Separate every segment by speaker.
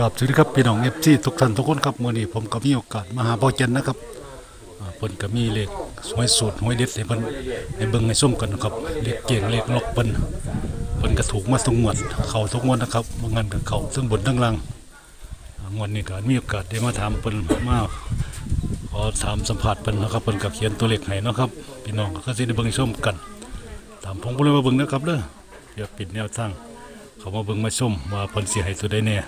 Speaker 1: กับสวัสดีครับพี่น้องเอฟซีทุกท่านทุกคนครับมื่อนี้ผมก็มีโอกาสมาหาพ่อเจนนะครับเพิ่นก็มีเลขหวยสูตรหวยเด็ดให้เพิ่นให้เบิ่งให้ส้มกันนะครับเลขเก่งเลขล็อกเพิ่นเพิ่นก็ถูกมาทุกงวดเข้าทุกงวดนะครับบางงานก็เข้าทั้งบนทั้งล่างงวดนี้ก็มีโอกาสได้มาถามเพิ่นมาขอถามสัมภาษณ์เพิ่นนะครับเพิ่นก็เขียนตัวเลขให้นะครับพี่น้องก็สิได้เบิ่งให้ส้มกัน ตามผมก็เลยมาเบิ่งนะครับเด้อเดี๋ยวปิดแนวทางเขามาเบิ่งมาชมว่าเพิ่นสิให้ตัวใดแน่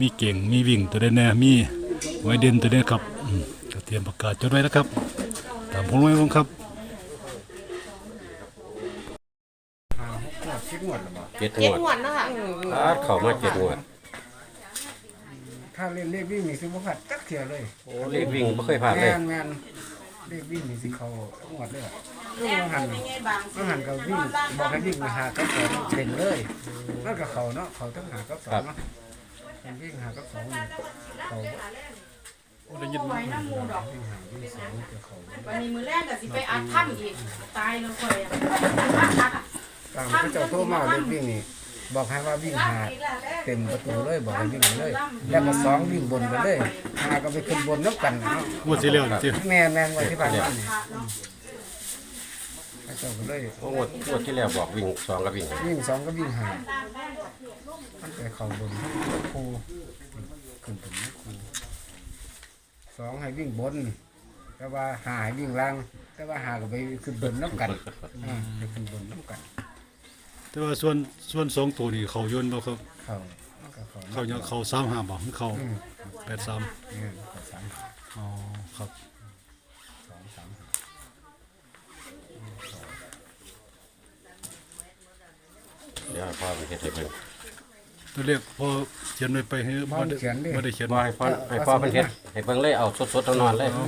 Speaker 1: มีเก่งมีวิ่งตัวใดแน่มีไว้เด่นตัวใดครับอืมก็เตรียมประกาศจดไว้นะครับ ตามผมไว้บ้างครับ
Speaker 2: คิดหมดหรือเปล่า
Speaker 3: เจ็ดง
Speaker 4: เจ็ด
Speaker 3: วด
Speaker 4: งวดเนาะค่ะ
Speaker 3: อาดเข้ามาเจ็ดงวด
Speaker 2: ถ้าเล่นเลขวิ่งนี่สิบ่ผัดจักเทียเลย
Speaker 3: โอ้เลขวิ่งไม่เคยผ่านเล
Speaker 2: แม่
Speaker 3: ย
Speaker 2: นแม่นเลขวิ่งนี่สิเขาหมดเลยอะคือมันหันมันหันกับวิ่งบอกให้วิ่งมาหากับสองเต็มเลยนั่นกับเขาเนาะเขาต้องหากับสองเนาะ เป็นวิ่งหากับสองนี่เขา
Speaker 1: ได้ยิน
Speaker 4: ไว้น้ำมูดอก
Speaker 2: วิ่งหาวิ่งสองกับเขา
Speaker 4: วันนี้มือแรกก็สิไปอัดถ้ำอีกตายแล้วค่อยอะอัดอัดอะ
Speaker 2: ตามพระเจ้าโทรมาเลขวิ่งนี่บอกให้ว่าวิ่งหาเต็มประตูเลยบอกให้วิ่งเลย แล้วก็สองวิ่งบนไปเลยหาก็ไปขึ้นบนนับกันเนาะ
Speaker 1: งวดที่แล้วนี่สิ
Speaker 2: แม่นแม่นไว้ที่บ้านนี่พ ระเจ้าก็เลย
Speaker 3: โอ้งวดงวดที่แล้วบอกวิ่งสองกับวิ่ง
Speaker 2: วิ่งสองก็วิ่งหามันไปเข้าบนครูขึ้นถึงครูสองให้วิ่งบน แต่ว่าหาให้วิ่งล่าง แต่ว่าหาก็ไปขึ้นบนน้ำกันอ่าไปขึ้นบนน้ำกัน
Speaker 1: แต่ว่าส่วนส่วนสองตัวนี่เขาโยนบ่ครับ
Speaker 2: เข้ามันก็เข้า
Speaker 1: เขายังเขาสามห้าบ่หรือเขา
Speaker 2: อืม
Speaker 1: แปดสาม
Speaker 2: เนี่ยเข้าสามหา
Speaker 1: อ๋อครับ
Speaker 2: สองสามหา
Speaker 3: เดี๋ยวให้พ่อเป็นเฮ็ดให้เบิ่ง
Speaker 1: ตัวเลขพอเขียนไว้ไปให้บ่ได้บ่ได้เขียน
Speaker 3: บ่ให้พ่อให้พ่อเป็นเฮ็ดให้เบิ่งเลยเอาสดๆนอนๆเลย
Speaker 1: พ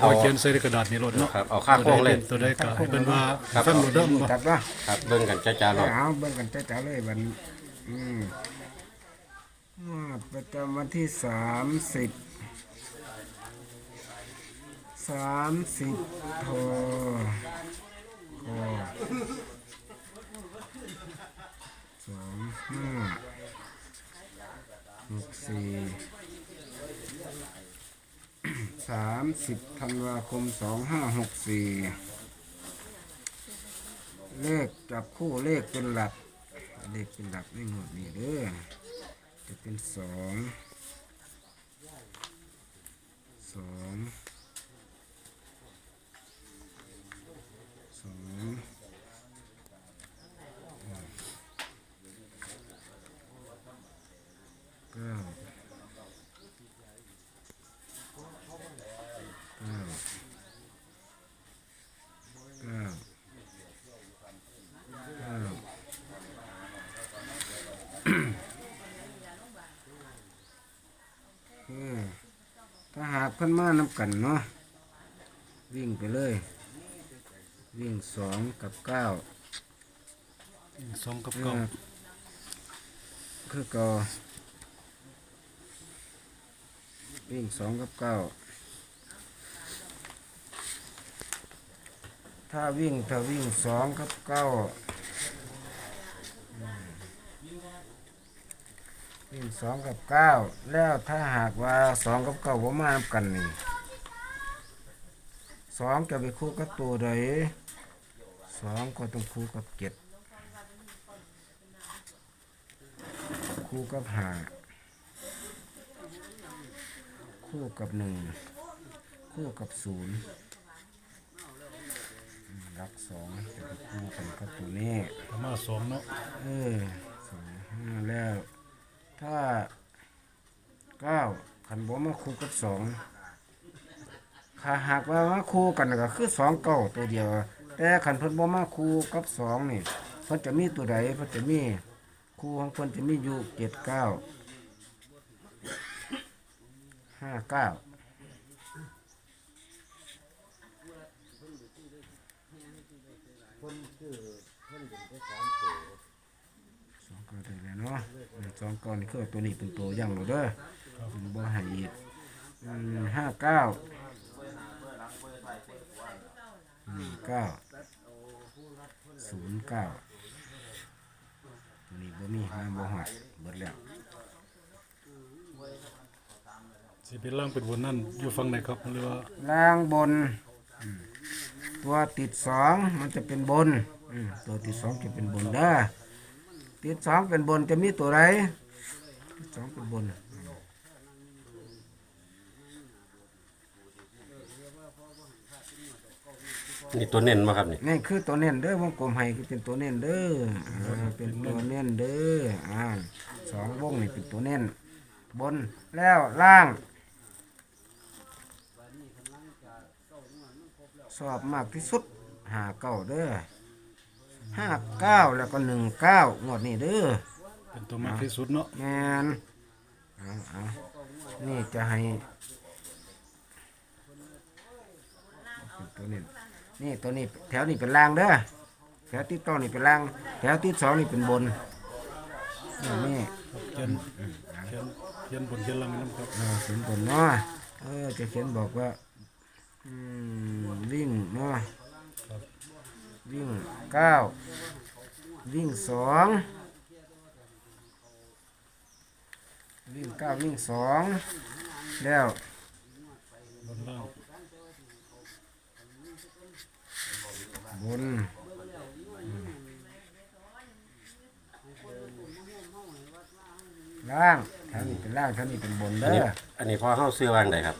Speaker 3: เอา
Speaker 1: อเขียนใส่ในกระดาษนี่รถเนาะ
Speaker 3: ครับเอาค่าโครงเลย
Speaker 1: ตัวใดก็ให้เพิ่นว่า
Speaker 3: ครับ
Speaker 1: ฟังรถเด้อบ่
Speaker 2: ตัดว่า
Speaker 3: ครับเบิ่งกันจ้าๆเนาะ
Speaker 2: เอาเบิ่งกันจ้าๆเลยวันนี้อืมงวดประจำวันที่สามสิบสามสิบโทโท 30ธันวาคม 2564 เลขจับคู่เลขเป็นหลัก เลขเป็นหลักไม่หมดนี้เด้อจะเป็นสองสอง พิ่นมานำกันเนาะวิ่งไปเลย วิ่งสองกับเก้า
Speaker 1: สองกับ
Speaker 2: เอ
Speaker 1: เก้า
Speaker 2: อคือเก่าวิ่งสองกับเก้าถ้าวิ่งถ้าวิ่งสองกับเก้าอืม วิ่งสองกับเก้าแล้วถ้าหากว่าสองกับเก้าว่มานำกันนี่สองจะไปคู่กับตัวใดสองก็ต้องคู่กับเจ็ดคู่กับหาคู่กับหนึ่งคู่กับศูนย์อืมรักสองจะไปคู่กันกับตัวนี้
Speaker 1: ประมาณสองเนาะ
Speaker 2: เออสองห้าแล้ว ถ้าเก้าขันบ่มาคู่กับสองถ้าหากว่ามาคู่กันก็คือสองเก้าตัวเดียว แต่ขันเพิ่นบ่มาคู่กับสองนี่เพิ่นจะมีตัวใดเพิ่นจะมีคู่ของเพิ่นจะมีอยู่เจ็ดเก้าห้าเก้าสองเก้าได้แล้วเนาะอืม สองเก้านี่คือตัวนี้เป็นตัวอย่างเราเด้อมันบ่ให้อีกอืมห้าเก้าหนึ่งเก้าศูนย์เก้าตัวนี้บ่มีห้าบ่หัดเบิดแล้ว
Speaker 1: สิเป็นล่างเป็นบนนั่นอยู่ฝั่งไหนครับหรือว่า
Speaker 2: ล่างบนอืมตัวติดสองมันจะเป็นบนอืมตัวติดสองจะเป็นบนเด้อ ติดสองเป็นบนจะมีตัวไรติดสองเป็นบน
Speaker 3: นี่ตัวเน้นมาครับนี่
Speaker 2: นี่คือตัวเน้นเด้อวงกลมให้คือเป็นตัวเน้นเด้ออ่าเป็นตัวเน้นเด้ออ่าสองวงนี่เป็นตัวเน้นบนแล้วล่างสอบมากที่สุดหาเก้าเด้อ ห้าเก้าแล้วก็หนึ่งเก้างวดนี้เด้อ
Speaker 1: เป็นตัวมากที่สุดเนาะ
Speaker 2: แมนเอาเอานี่จะให้เป็นตัวนี้นี่ตัวนี้แถวนี้เป็นล่างเด้อแถวที่ต้นนี่เป็นล่าง แถวที่สองนี่เป็นบนนี่นี่
Speaker 1: ครับเขียนเขียนเขียนบนเขียนล่างนี่นะครับ
Speaker 2: เออเป็นบนเนาะเออจะเขียนบอกว่าอืมวิ่งเนาะวิ่งเก้า วิ่งสองวิ่งเก้าวิ่งสองแล้ว
Speaker 1: บนล่าง
Speaker 2: บนล่างท่างนี้เป็นล่างท่างนี้เป็นบน
Speaker 3: น
Speaker 2: เด้อ
Speaker 3: อันนี้พอเข้าซื้อวางได้ครับ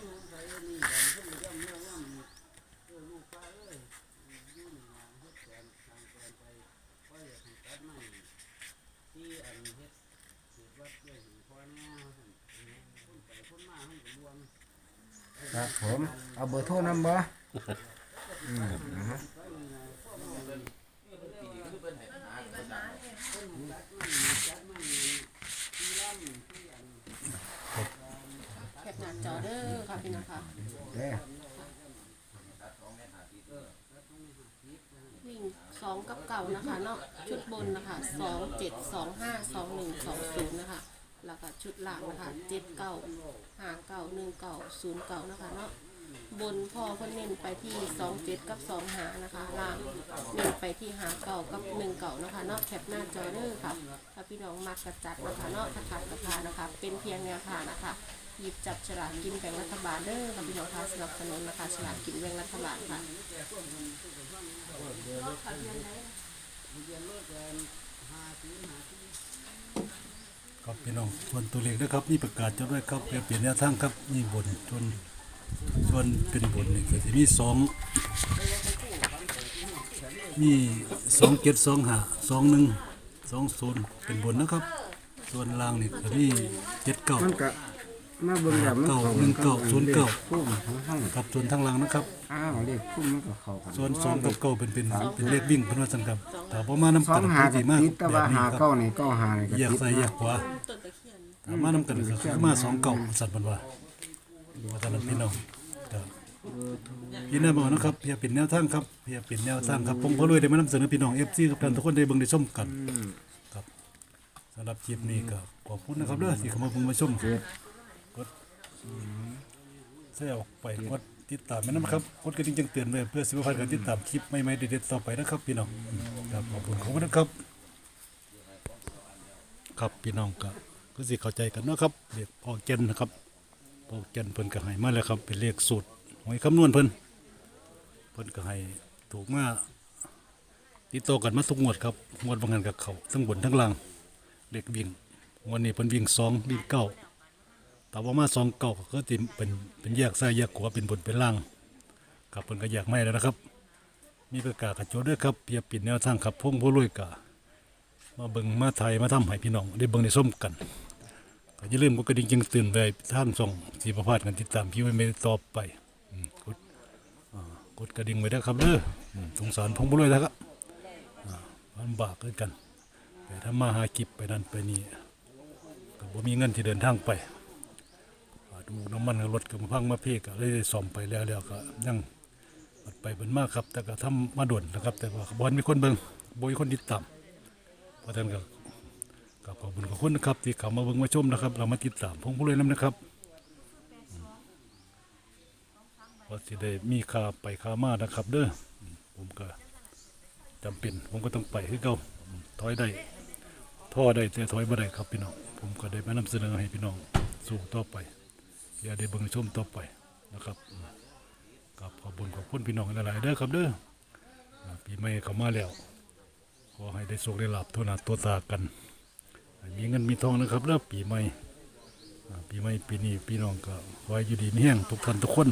Speaker 2: ครับผมเอาเบอร์โทรนำบ่อืมนะฮะ
Speaker 4: แคปหน้าจอเด้อค่ะพี่น้องค่ะ
Speaker 2: เด้อ
Speaker 4: วิ่งสองกับเก่านะคะเนาะชุดบนนะคะสองเจ็ดสองห้าสองหนึ่งสองศูนย์นะคะ แล้วก็ชุดล่างนะคะเจ็ดเก้าห้าเก้าหนึ่งเก้าศูนย์เก้านะคะเนาะบนพอเพิ่นเน้นไปที่สองเจ็ดกับสองหานะคะ ล่างเน้นไปที่หาเก่ากับหนึ่งเก่านะคะเนาะแคปหน้าจอเด้อค่ะถ้าพี่น้องมักกระจัดนะคะเนาะถ้าขัดกระพานะคะ เป็นเพียงแนวทางนะคะหยิบจับฉลากกินแบ่งรัฐบาลเด้อค่ะพี่น้องคะสนับสนุนนะคะฉลากกินแบ่งรัฐบาลค่ะ
Speaker 1: ครับพี่น้องส่วนตัวเลขนะครับนี่ประกาศจะด้วยครับเปลี่ยนเปลี่ยนแนวทางครับนี่บนส่วนส่วนเป็นบนนี่ก็จะมีสองมีสองเจ็ดสองห้าสองหนึ่งสองศูนย์เป็นบนนะครับ ส่วนล่างนี่ก็มีเจ็ดเก้า
Speaker 2: มันก็มาเบิ่งแล้วมัน
Speaker 1: เก้า
Speaker 2: เข้า
Speaker 1: หนึ่งเก้าศูนย์เก้า
Speaker 2: พุ่มของห้อง
Speaker 1: ครับส่วนทางล่างนะครับ
Speaker 2: อ้าวเลขพุ่มมันก็เข้ากัน
Speaker 1: ส่วนสองกับเก้าเป็นเป็นเป็นเลขวิ่งเป็นว่าสังครับถ้าประมาณน้ำ
Speaker 2: สอ
Speaker 1: กั
Speaker 2: ง
Speaker 1: น
Speaker 2: หา
Speaker 1: ก็
Speaker 2: กั
Speaker 1: สิ
Speaker 2: บ
Speaker 1: มาก
Speaker 2: ติดแต่
Speaker 1: แบ
Speaker 2: ว่า
Speaker 1: บนี้
Speaker 2: หา
Speaker 1: ครับ
Speaker 2: เก้านี่เก้าหานี่ก็
Speaker 1: แยก
Speaker 2: ติด
Speaker 1: ซ้ายแยกขวา
Speaker 4: ต้นตะเคียน
Speaker 1: ถ้ามาน้ำกันก็คือมาสองเก้าสัตว์มันว่าว่าตอนนั้นพี่น้องครับพี่น้าบอกนะครับเพียเป็นแนวทางครับเพียเป็นแนวทางครับผมก็เลยได้มานำเสนอพี่น้องเอฟซีทุกท่านทุกคนได้เบิ่งได้ชมกันครับสำหรับคลิปนี้ก็ขอบคุณนะครับเด้อที่เข้ามาเบิ่งมาชมกดแชร์ออกไปกด ติดตามนะครับกดกระดิ่งแจ้งเตือนไว้เพื่อสิบพันการติดตามคลิปใหม่ๆเด็ดๆต่อไปนะครับพี่น้องครับขอบคุณขอบคุณนะครับ ครับพี่น้องก็ก็สิเข้าใจกันเนาะครับเรียกพอเจนนะครับพอเจนเพิ่นก็ให้มาแล้วครับ เป็นเลขสูตรหวยคำนวณเพิ่นเพิ่นก็ให้ถูกมาติดต่อกันมาทุกงวดครับงวดบางงานกับเขาทั้งบนทั้งล่างเลขวิ่งวันนี้เพิ่นวิ่งสองวิ่งเก้า แต่ว่ามาสองเก้าก็ติเป็นเป็นแยกซ้ายแยกขวาเป็นบนเป็นล่างครับเพิ่นก็แยกไม่แล้วนะครับ มีประกาศกระโจนด้วยครับเพียบปิดแนวทางครับพงผู้รวยกามาเบิ่งมาไทยมาทำให้พี่น้องได้เบิ่งได้ส้มกันก็อย่าลืมกดกระดิ่งจ้งตือนไว้ทางส่องสีประพาสกันติดตามพี่ไว้ไม่ต่อไปอืมกดอ่ากดกระดิ่งไว้ได้ครับเด้ออืมสงสารพงบุรวยนะครับอ่าลำบากคือกัน ไปทำมาหากิบไปนั่นไปนี่ก็บ่มีเงินที่เดินทางไป อ่าดูน้ำมันกับรถกับมาพังมาเพกก็เลยได้ซ่อมไปแล้วแล้วก็ยังบัดไปเป็นมากครับ แต่ก็ทำมาด่วนนะครับ แต่ว่าบ่มีคนเบิ่งบ่มีคนติดตามเพราะฉะนั้นก็ขอบคุณขอบคุณนะครับ ที่เข้ามาเบิ่งมาชมนะครับ เรามาติดตามพงผู้เลยน้ำนะครับอืมว่าสิได้มีค่าไปค่ามานะครับ เด้อผมก็จำเป็นผมก็ต้องไปคือเก่าถอยได้ท่อได้แต่ถอยบ่ได้ครับพี่น้อง ผมก็ได้มานำเสนอให้พี่น้อง สู่ต่อไป อย่าได้เบิ่งชมต่อไปนะครับกับขอบุญขอบคุณพี่น้องหลายๆเด้อครับเด้อปีใหม่เข้ามาแล้ว ขอให้ได้สุขได้ลาบทั่วหน้าตัวตากัน มีเงินมีทองนะครับเด้อปีใหม่ปีใหม่ปีนี้พี่น้องก็ขอให้อยู่ดีมีแห้งทุกท่านทุกคน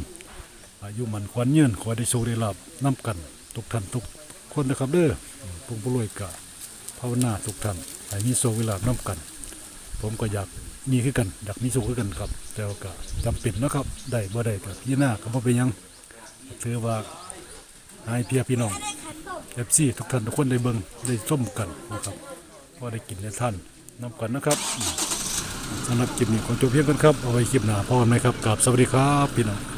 Speaker 1: อายุมันควันยืนขอให้ได้สุขได้ลาบน้ำกัน ทุกท่านทุกคนนะครับเด้ออืมปุงปุยกะภาวนาทุกท่านให้มีโชคเวลาบน้ำกัน ผมก็อยาก มีคือกันอยากมีสุขคือกันครับ แต่ก็จำเป็นนะครับได้บ่ได้ก็พี่หน้าก็บ่เป็นยังถือว่าให้เพียพี่น้องเอฟซีทุกท่านทุกคนได้เบิ่งได้ส้มกันนะครับพอได้กินได้ท่านน้ำกันนะครับอืมสำหรับคลิปนี้ขอจบเพียงกันครับเอาไว้คลิปหน้าพอกันไหมครับกับสวัสดีครับพี่น้อง